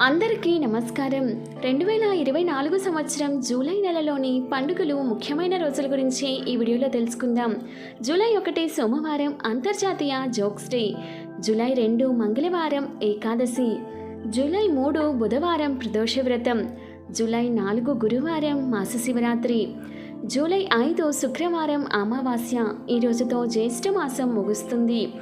అందరికీ నమస్కారం. రెండు వేల ఇరవై నాలుగు సంవత్సరం జూలై నెలలోని పండుగలు ముఖ్యమైన రోజుల గురించి ఈ వీడియోలో తెలుసుకుందాం. జూలై ఒకటి సోమవారం అంతర్జాతీయ జోక్స్ డే. జూలై రెండు మంగళవారం ఏకాదశి. జూలై మూడు బుధవారం ప్రదోష వ్రతం జూలై నాలుగు గురువారం మాస శివరాత్రి జూలై ఐదు శుక్రవారం అమావాస్య. ఈ రోజుతో జ్యేష్ఠ మాసం ముగుస్తుంది.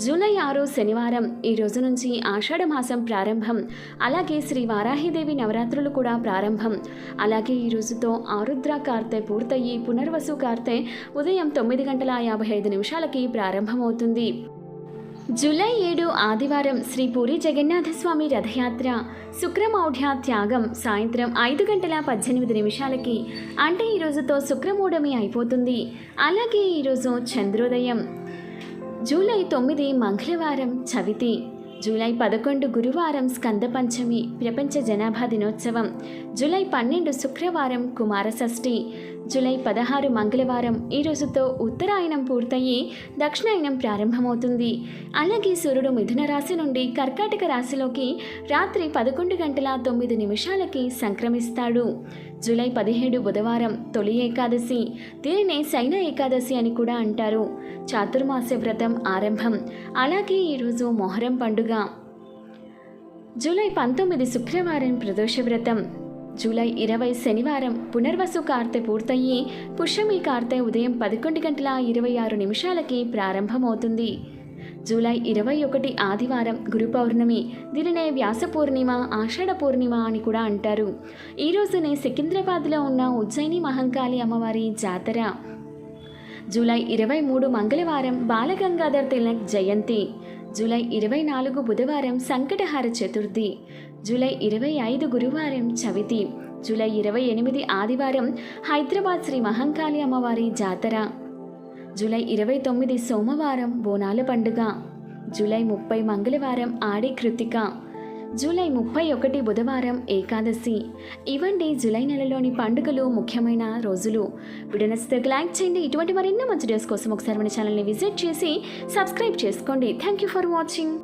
జూలై ఆరు శనివారం. ఈ రోజు నుంచి ఆషాఢ మాసం ప్రారంభం. అలాగే శ్రీ వారాహిదేవి నవరాత్రులు కూడా ప్రారంభం. అలాగే ఈ రోజుతో ఆరుద్ర కార్తె పూర్తయి పునర్వసు కార్తె ఉదయం తొమ్మిది గంటల యాభై ఐదు నిమిషాలకి ప్రారంభమవుతుంది. జూలై ఏడు ఆదివారం శ్రీ పూరి జగన్నాథస్వామి రథయాత్ర. శుక్రమౌఢ్య త్యాగం సాయంత్రం ఐదు గంటల పద్దెనిమిది నిమిషాలకి. అంటే ఈ రోజుతో శుక్రమూఢమి అయిపోతుంది. అలాగే ఈరోజు చంద్రోదయం. జూలై తొమ్మిది మంగళవారం చవితి. జూలై పదకొండు గురువారం స్కంద పంచమి ప్రపంచ జనాభా దినోత్సవం. జూలై పన్నెండు శుక్రవారం కుమార షష్ఠి జూలై పదహారు మంగళవారం ఈ రోజుతో ఉత్తరాయణం పూర్తయి దక్షిణాయనం ప్రారంభమవుతుంది. అలాగే సూర్యుడు మిథున రాశి నుండి కర్కాటక రాశిలోకి రాత్రి పదకొండు గంటల తొమ్మిది నిమిషాలకి సంక్రమిస్తాడు. జూలై పదిహేడు బుధవారం తొలి ఏకాదశి. దీనినే శైన ఏకాదశి అని కూడా అంటారు. చాతుర్మాస వ్రతం ఆరంభం. అలాగే ఈరోజు మొహరం పండుగ జూలై పంతొమ్మిది శుక్రవారం ప్రదోష వ్రతం జూలై ఇరవై శనివారం పునర్వసు కార్తె పూర్తయి పుష్యమి కార్తె ఉదయం పదకొండు గంటల ఇరవై ఆరు నిమిషాలకి ప్రారంభమవుతుంది. జూలై ఇరవై ఒకటి ఆదివారం గురు పౌర్ణమి దీనినే వ్యాస పూర్ణిమ ఆషాఢ పూర్ణిమ అని కూడా అంటారు. ఈ రోజునే సికింద్రాబాద్లో ఉన్న ఉజ్జయిని మహంకాళి అమ్మవారి జాతర. జూలై ఇరవై మూడు మంగళవారం బాలగంగాధర్ తిలక్ జయంతి. జూలై ఇరవై నాలుగు బుధవారం సంకటహార చతుర్థి. జూలై ఇరవై ఐదు గురువారం చవితి. జూలై ఇరవై ఎనిమిది ఆదివారం హైదరాబాద్ శ్రీ మహంకాళి అమ్మవారి జాతర. జూలై ఇరవై తొమ్మిది సోమవారం బోనాల పండుగ. జూలై ముప్పై మంగళవారం ఆడి కృతిక. జూలై ముప్పై ఒకటి బుధవారం ఏకాదశి. ఇవ్వండి జూలై నెలలోని పండుగలు ముఖ్యమైన రోజులు. వీడియో నచ్చితే లైక్ చేయండి. ఇటువంటి మరెన్నో మంచి డేస్ కోసం ఒకసారి మన ఛానల్ని విజిట్ చేసి సబ్స్క్రైబ్ చేసుకోండి. Thank you for watching